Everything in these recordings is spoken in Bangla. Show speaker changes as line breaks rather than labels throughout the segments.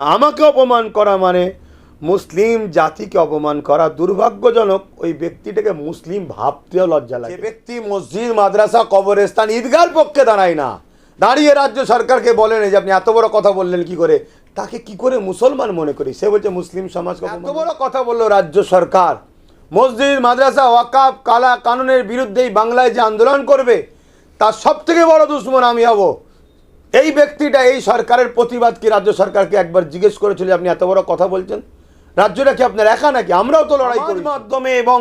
আমাকে অপমান করা মানে? মুসলিম জাতিকে অপমান করা দুর্ভাগ্যজনক। ওই ব্যক্তিটাকে মুসলিম ভাবতেও লজ্জা লাগে। ব্যক্তি মসজিদ মাদ্রাসা কবরস্থান ঈদগার পক্ষে দাঁড়ায় না দাঁড়িয়ে রাজ্য সরকারকে বলেন যে আপনি এত বড় কথা বললেন কি করে? তাকে কি করে মুসলমান মনে করি? সে বলছে মুসলিম সমাজকে এত বড় কথা বলল রাজ্য সরকার। মসজিদ মাদ্রাসা ওয়াকাব কালা কানুনের বিরুদ্ধেই বাংলায় যে আন্দোলন করবে তার সব থেকে বড় দুশ্মন আমি হব। এই ব্যক্তিটা এই সরকারের প্রতিবাদ কি রাজ্য সরকারকে একবার জিজ্ঞেস করেছিল আপনি এত বড় কথা বলছেন? রাজ্যটা কি আপনার একা নাকি? আমরাও তো লড়াই করি মাধ্যমে এবং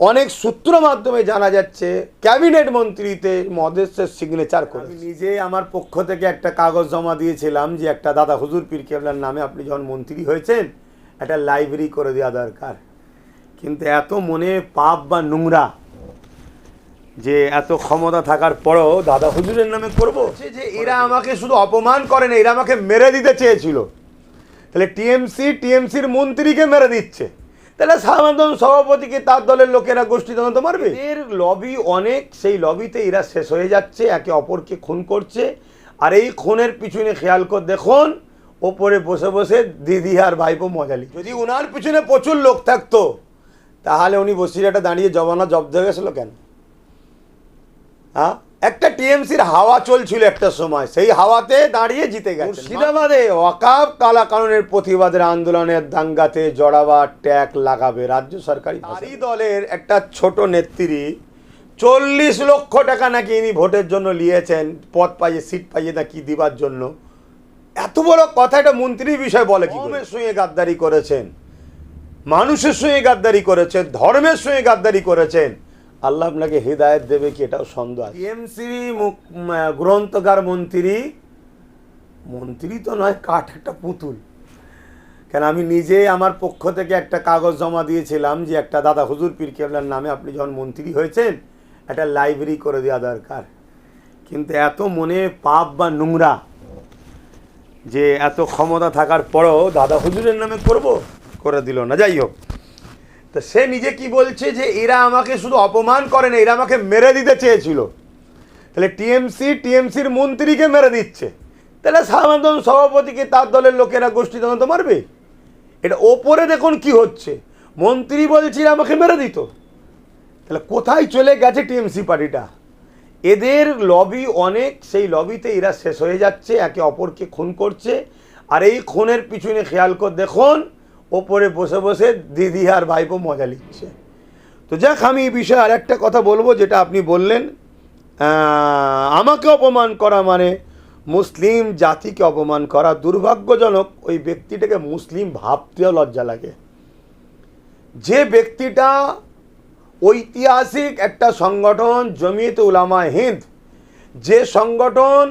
অনেক সূত্র মাধ্যমে জানা যাচ্ছে ক্যাবিনেট মন্ত্রীতে মদেশের সিগনেচার করে নিজে আমার পক্ষ থেকে একটা কাগজ জমা দিয়েছিলাম যে একটা দাদা হুজুর পীর কেবলার নামে আপনি যখন মন্ত্রী হয়েছেন একটা লাইব্রেরি করে দেওয়া দরকার। কিন্তু এত মনে পাপ বা নোংরা যে এত ক্ষমতা থাকার পরও দাদা হুজুরের নামে করব? যে এরা আমাকে শুধু অপমান করে না এরা আমাকে মেরে দিতে চেয়েছিল। তাহলে টিএমসি টিএমসির মন্ত্রীকে মেরে দিচ্ছে। তাহলে সাধারণ সভাপতিকে তার দলের লোকেরা গোষ্ঠী তদন্ত মারবে? এর লবি অনেক সেই লবিতে এরা শেষ হয়ে যাচ্ছে একে অপরকে খুন করছে। আর এই খুনের পিছনে খেয়াল করে দেখুন ওপরে বসে বসে দিদি আর ভাইপো মজালি যদি উনার পিছনে প্রচুর লোক থাকতো তাহলে উনি বসিরাটা দাঁড়িয়ে জবানা জব্দ হয়ে গেছিল কেন? হ্যাঁ? একটা টিএমসির হাওয়া চলছিল একটা সময় সেই হাওয়াতে দাঁড়িয়ে জিতে গেছে মুর্শিদাবাদে ওয়াকাব কালা কানুনের প্রতিবাদের আন্দোলনের দাঙ্গাতে জড়াবার ট্যাগ লাগাবে রাজ্য সরকারি তারই দলের একটা ছোট নেত্রী চল্লিশ লক্ষ টাকা নাকি ইনি ভোটের জন্য নিয়েছেন পদ পাইয়ে সিট পাইয়ে নাকি দিবার জন্য। এত বড় কথা এটা মন্ত্রীর বিষয় বলে কি সঙ্গে গাদ্দারি করেছেন মানুষের সঙ্গে গাদ্দারি করেছেন ধর্মের সঙ্গে গাদ্দারি করেছেন। আল্লাহ আপনাকে হৃদায়ত দেবে কি এটাও সন্দেহ আছে। টিএমসি গ্রন্থকার মন্ত্রী মন্ত্রী তো নয়, কাঠ একটা পুতুল। কেন আমি নিজে আমার পক্ষ থেকে একটা কাগজ জমা দিয়েছিলাম যে একটা দাদা হুজুর পীর কেবলার নামে আপনি যখন মন্ত্রী হয়েছেন, একটা লাইব্রেরি করে দেওয়া দরকার। কিন্তু এত মনে পাপ বা নোংরা যে এত ক্ষমতা থাকার পরও দাদা হুজুরের নামে করব, করে দিল না। যাই হোক। তো সে নিজে কি বলছে যে এরা আমাকে শুধু অপমান করে না, এরা আমাকে মেরে দিতে চেয়েছিল? তাহলে টিএমসি, টিএমসির মন্ত্রীকে মেরে দিচ্ছে। তাহলে সাধারণ সভাপতিকে তার দলের লোকেরা গোষ্ঠী তদন্ত মারবে? এটা ওপরে দেখুন কি হচ্ছে। মন্ত্রী বলছিল আমাকে মেরে দিত। তাহলে কোথায় চলে গেছে টিএমসি পার্টিটা? এদের লবি অনেক, সেই লবিতে এরা শেষ হয়ে যাচ্ছে, একে অপরকে খুন করছে। আর এই খুনের পিছনে খেয়াল করে দেখুন ওপরে বসে বসে দিদি আর ভাইপো মজা নিচ্ছে তো যাক, আমি এই বিষয়ে আর একটা কথা বলব, যেটা আপনি বললেন আমাকে অপমান করা মানে মুসলিম জাতিকে অপমান করা দুর্ভাগ্যজনক ওই ব্যক্তিটাকে মুসলিম ভাবতেও লজ্জা লাগে। যে ব্যক্তিটা ঐতিহাসিক একটা সংগঠন জমিয়ত উলামা হিন্দ, যে সংগঠন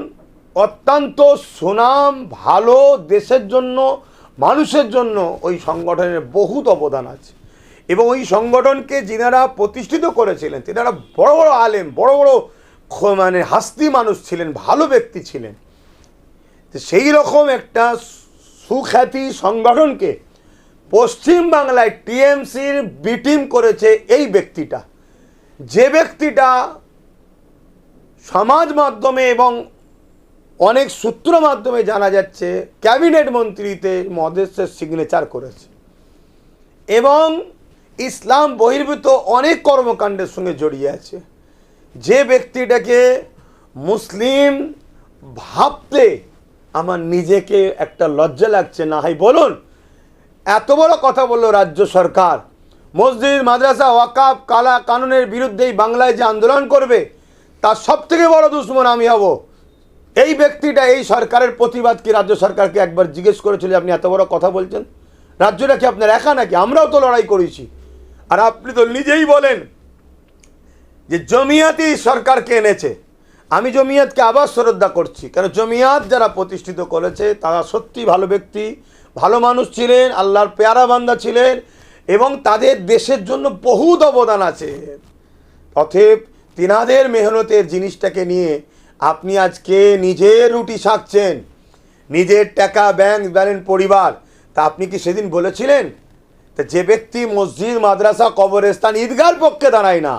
অত্যন্ত সুনাম, ভালো, দেশের জন্য মানুষের জন্য ওই সংগঠনের বহুত অবদান আছে। এবং ওই সংগঠনকে যিনারা প্রতিষ্ঠিত করেছিলেন, তিনারা বড় বড় আলেম, বড় বড় মানে হাস্তি মানুষ ছিলেন, ভালো ব্যক্তি ছিলেন। সেই রকম একটা সুখ্যাতি সংগঠনকে পশ্চিম বাংলায় টিএমসির বিটিম করেছে এই ব্যক্তিটা। যে ব্যক্তিটা সমাজ মাধ্যমে এবং অনেক সূত্র মাধ্যমে জানা যাচ্ছে, ক্যাবিনেট মন্ত্রীতে মদেশের সিগনেচার করেছে। এবং ইসলাম বহির্ভূত অনেক কর্মকাণ্ডের সঙ্গে জড়িয়ে আছে। যে ব্যক্তিটাকে মুসলিম ভাবতে আমার নিজেকে একটা লজ্জা লাগছে না। হয় বলুন, এত বড় কথা বলল রাজ্য সরকার। মসজিদ, মাদ্রাসা ওয়াকাব কালা, কানুনের বিরুদ্ধেই বাংলায় যে আন্দোলন করবে, তার সব থেকে বড় দুশ্মন আমি হব। এই ব্যক্তিটা এই সরকারের প্রতিবাদ কি রাজ্য সরকারকে একবার জিজ্ঞেস করেছিল আপনি এত বড় কথা বলছেন? রাজ্যটা কি আপনার একা নাকি? আমরাও তো লড়াই করেছি। আর আপনি তো নিজেই বলেন যে জমিয়াতই সরকারকে এনেছে। আমি জমিয়াতকে আবার শ্রদ্ধা করছি। কারণ জমিয়াত যারা প্রতিষ্ঠিত করেছে, তারা সত্যি ভালো ব্যক্তি, ভালো মানুষ ছিলেন, আল্লাহর পেয়ারা বান্দা ছিলেন এবং তাদের দেশের জন্য বহুত অবদান আছে। অতএব তিনাদের মেহনতের জিনিসটাকে নিয়ে আপনি আজকে নিজের রুটি শাকছেন নিজের টাকা ব্যাংক ব্যালেন্স পরিবার। তা আপনি কি সেদিন বলেছিলেন? তা যে ব্যক্তি মসজিদ, মাদ্রাসা, কবরস্থান, ঈদগার পক্ষে দাঁড়ায় না,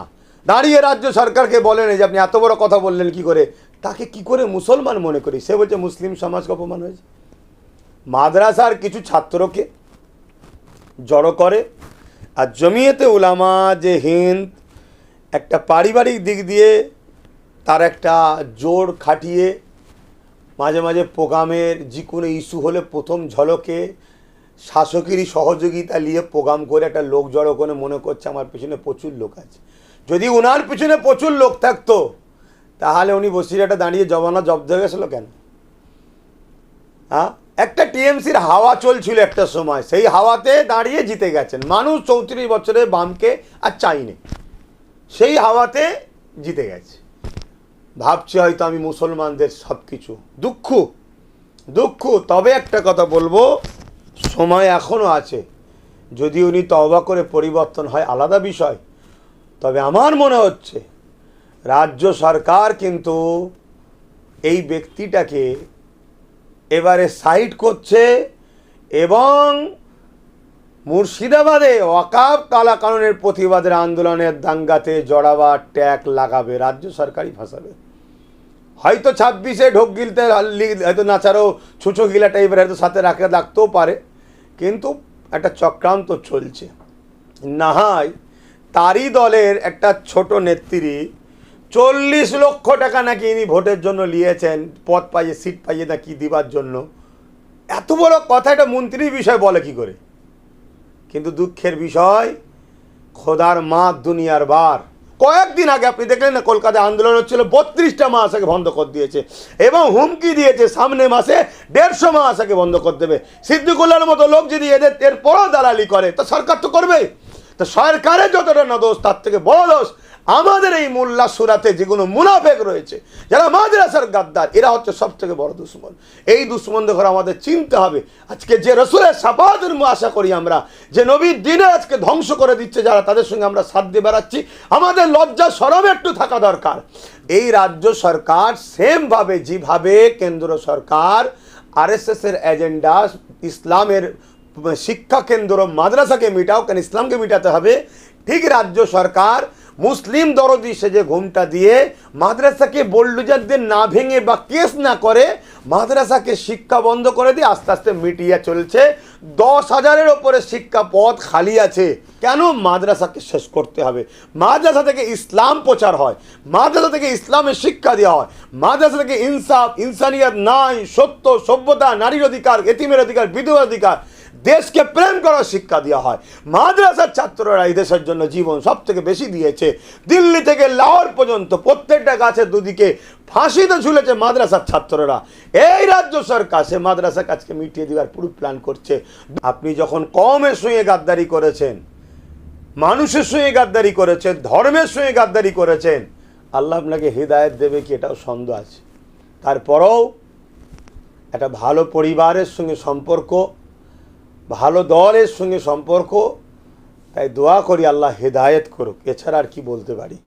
দাঁড়িয়ে রাজ্য সরকারকে বলেন যে আপনি এত বড় কথা বললেন কি করে? তাকে কি করে মুসলমান মনে করি? সে বলছে, মুসলিম সমাজকে অপমান হয়েছে। মাদ্রাসার কিছু ছাত্রকে জড়ো করে, আর জমিয়েতে উলামা, যে হিন্দ, একটা পারিবারিক দিক দিয়ে তার একটা জোর খাটিয়ে মাঝে মাঝে প্রোগ্রামের যে কোনো ইস্যু হলে প্রথম ঝলকে শাসকেরই সহযোগিতা নিয়ে প্রোগ্রাম করে একটা লোক জড়ো করে মনে করছে আমার পিছনে প্রচুর লোক আছে। যদি উনার পিছনে প্রচুর লোক থাকতো, তাহলে উনি বসিরাটা দাঁড়িয়ে জমানা জব্দ হয়ে গেছিল কেন? হ্যাঁ? একটা টিএমসির হাওয়া চলছিল একটা সময়, সেই হাওয়াতে দাঁড়িয়ে জিতে গেছেন। মানুষ চৌত্রিশ বছরের বামকে আর চাইনি। সেই হাওয়াতে জিতে গেছে। ভাবছি হয়তো আমি মুসলমানদের সব কিছু দুঃখ দুঃখ। তবে একটা কথা বলব, সময় এখনও আছে। যদি উনি তওবা করে পরিবর্তন হয়, আলাদা বিষয়। তবে আমার মনে হচ্ছে, রাজ্য সরকার কিন্তু এই ব্যক্তিটাকে এবারে সাইড করছে এবং মুর্শিদাবাদে ওয়াকাব কালা কানুনের প্রতিবাদের আন্দোলনের দাঙ্গাতে জড়াবার ট্যাগ লাগাবে রাজ্য সরকারই ফাঁসাবে। হয়তো ছাব্বিশে ঢোক গিলতে হয়তো নাচারও ছুঁচো গিলা টাইপের হয়তো সাথে রাখতে রাখতেও পারে, কিন্তু একটা চক্রান্ত চলছে। না হয় তারই দলের একটা ছোট নেত্রী চল্লিশ লক্ষ টাকা নাকি ইনি ভোটের জন্য নিয়েছেন পদ পাইয়ে, সিট পাইয়ে না কি দিবার জন্য। এত বড় কথা একটা মন্ত্রীর বিষয় বলে কি করে? কিন্তু দুঃখের বিষয়, খোদার মা দুনিয়ার বার। কয়েকদিন আগে আপনি দেখলেন না কলকাতায় আন্দোলন হচ্ছিল, বত্রিশটা মাস আগে বন্ধ করে দিয়েছে এবং হুমকি দিয়েছে, সামনে মাসে দেড়শো মাস আগে বন্ধ করে দেবে। সিদ্দিকুল্লার মতো লোক যদি এদের এরপরও দালালি করে, তা সরকার তো করবে তো সরকারের যতটা না দোষ, তার থেকে বড় দোষ আমাদের এই মোল্লা সুরাতে যেগুলো মুনাফেক রয়েছে, যারা মাদ্রাসার গাদ্দার, এরা হচ্ছে সব থেকে বড় দুশ্মন। এই দুশ্মন দেখে আমাদের চিনতে হবে। আজকে যে রসুলের সাপাতের আশা করি আমরা, যে নবীর দিনে আজকে ধ্বংস করে দিচ্ছে যারা, তাদের সঙ্গে আমরা সাথ দিয়ে বেড়াচ্ছি। আমাদের লজ্জা, সরম একটু থাকা দরকার। এই রাজ্য সরকার সেমভাবে যেভাবে কেন্দ্র সরকার আরএসএস এর এজেন্ডা ইসলামের শিক্ষা কেন্দ্র, মাদ্রাসাকে মিটাও কেন ইসলামকে মিটাতে হবে। ঠিক রাজ্য সরকার মুসলিম দরদি সেজে ঘুমটা দিয়ে মাদ্রাসাকে বল্লুজারদের না ভেঙে বা কেস না করে মাদ্রাসাকে শিক্ষা বন্ধ করে দিয়ে আস্তে আস্তে মিটিয়ে চলছে। দশ হাজারের ওপরে শিক্ষা পদ খালি আছে। কেন মাদ্রাসাকে শেষ করতে হবে? মাদ্রাসা থেকে ইসলাম প্রচার হয়। মাদ্রাসা থেকে ইসলামের শিক্ষা দেওয়া হয়। মাদ্রাসা থেকে ইনসাফ, ইনসানিয়াত নাই, সত্য, সভ্যতা, নারীর অধিকার, এতিমের অধিকার, বিধবার অধিকার দেশকে প্রেম করার শিক্ষা দেওয়া হয়। মাদ্রাসার ছাত্ররা এই দেশের জন্য জীবন সব থেকে বেশি দিয়েছে। দিল্লি থেকে লাহোর পর্যন্ত প্রত্যেকটা গাছের দুদিকে ফাঁসিতে ঝুলেছে মাদ্রাসার ছাত্ররা। এই রাজ্য সরকার সে মাদ্রাসা কাজকে মিটিয়ে দেওয়ার পুরো প্ল্যান করছে। আপনি যখন কমের সঙ্গে গাদ্দারি করেছেন, মানুষের সঙ্গে গাদ্দারি করেছেন, ধর্মের সঙ্গে গাদ্দারি করেছেন, আল্লাহ আপনাকে হৃদায়ত দেবে কি এটাও সন্দেহ আছে। তারপরেও একটা ভালো পরিবারের সঙ্গে সম্পর্ক ভালো দলের সঙ্গে সম্পর্ক, তাই দোয়া করি আল্লাহ হেদায়েত করুক। এছাড়া আর কি বলতে পারি?